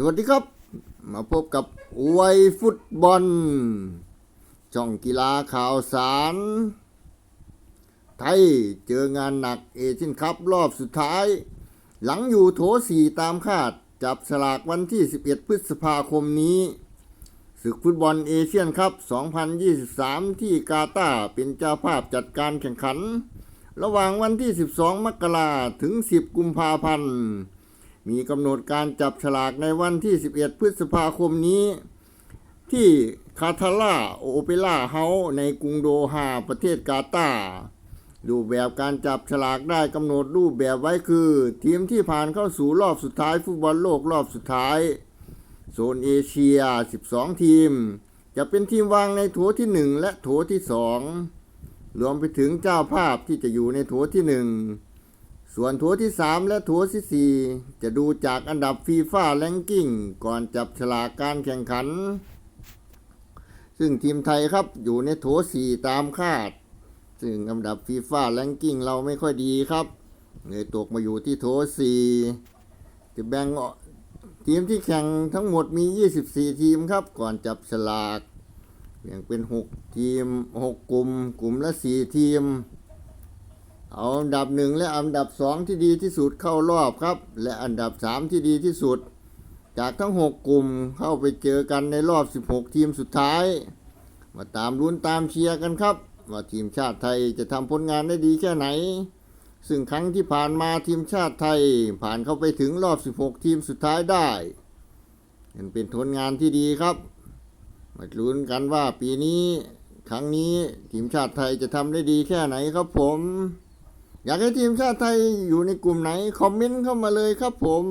สวัสดีครับ มาพบกับอวยฟุตบอล ช่องกีฬาข่าวสาร ไทยเจองานหนักเอเชียนคัพรอบสุดท้าย หลังอยู่โถสี่ตามคาด จับฉลากวันที่ 11 พฤษภาคมนี้ศึกฟุตบอลเอเชียนคัพ 2023 ที่กาตาร์เป็นเจ้าภาพจัดการแข่งขัน ระหว่างวันที่ 12 มกราถึง 10 กุมภาพันธ์ มีกำหนดการจับฉลากในวันที่ 11 พฤษภาคมนี้ ที่คาทาล่าโอเปร่าเฮาส์ในกรุงโดฮาประเทศกาตาร์รูปแบบการจับฉลากได้กำหนดรูปแบบไว้คือ ทีมที่ผ่านเข้าสู่รอบสุดท้ายฟุตบอลโลกรอบสุดท้าย โซนเอเชีย 12 ทีม จะเป็นทีมวางในโถที่ 1 และโถที่ 2 รวมไปถึงเจ้าภาพที่จะอยู่ในโถที่ 1 ส่วนโถที่ 3 และโถที่ 4 จะดูจากอันดับฟีฟ่าแลงกิ้งก่อนจับฉลากการแข่งขัน ซึ่งทีมไทยครับอยู่ในโถ4ตามคาด ซึ่งอันดับฟีฟ่าแลงกิ้งเราไม่ค่อยดีครับเลยตกมาอยู่ที่โถ4จะแบ่งทีมที่แข่งทั้งหมดมี 24 ทีมครับ ก่อนจับฉลากแบ่งเป็น 6 ทีม 6 กลุ่ม กลุ่มละ 4 ทีม เอาอันดับหนึ่งและอันดับสองที่ดีที่สุดเข้ารอบครับ และอันดับสามที่ดีที่สุด จากทั้งหกกลุ่มเข้าไปเจอกันในรอบ 16 ทีมสุดท้าย มาตามลุ้นตามเชียร์กันครับ ว่าทีมชาติไทยจะทำผลงานได้ดีแค่ไหน ซึ่งครั้งที่ผ่านมาทีมชาติไทย ผ่านเข้าไปถึงรอบ 16 ทีมสุดท้ายได้มันเป็นผลงานที่ดีครับ มาลุ้นกันว่าปีนี้ครั้งนี้ทีมชาติไทยจะทำได้ดีแค่ไหนครับผม อยากให้ทีมชาติไทยอยู่ในกลุ่มไหน คอมเมนต์เข้ามาเลยครับผม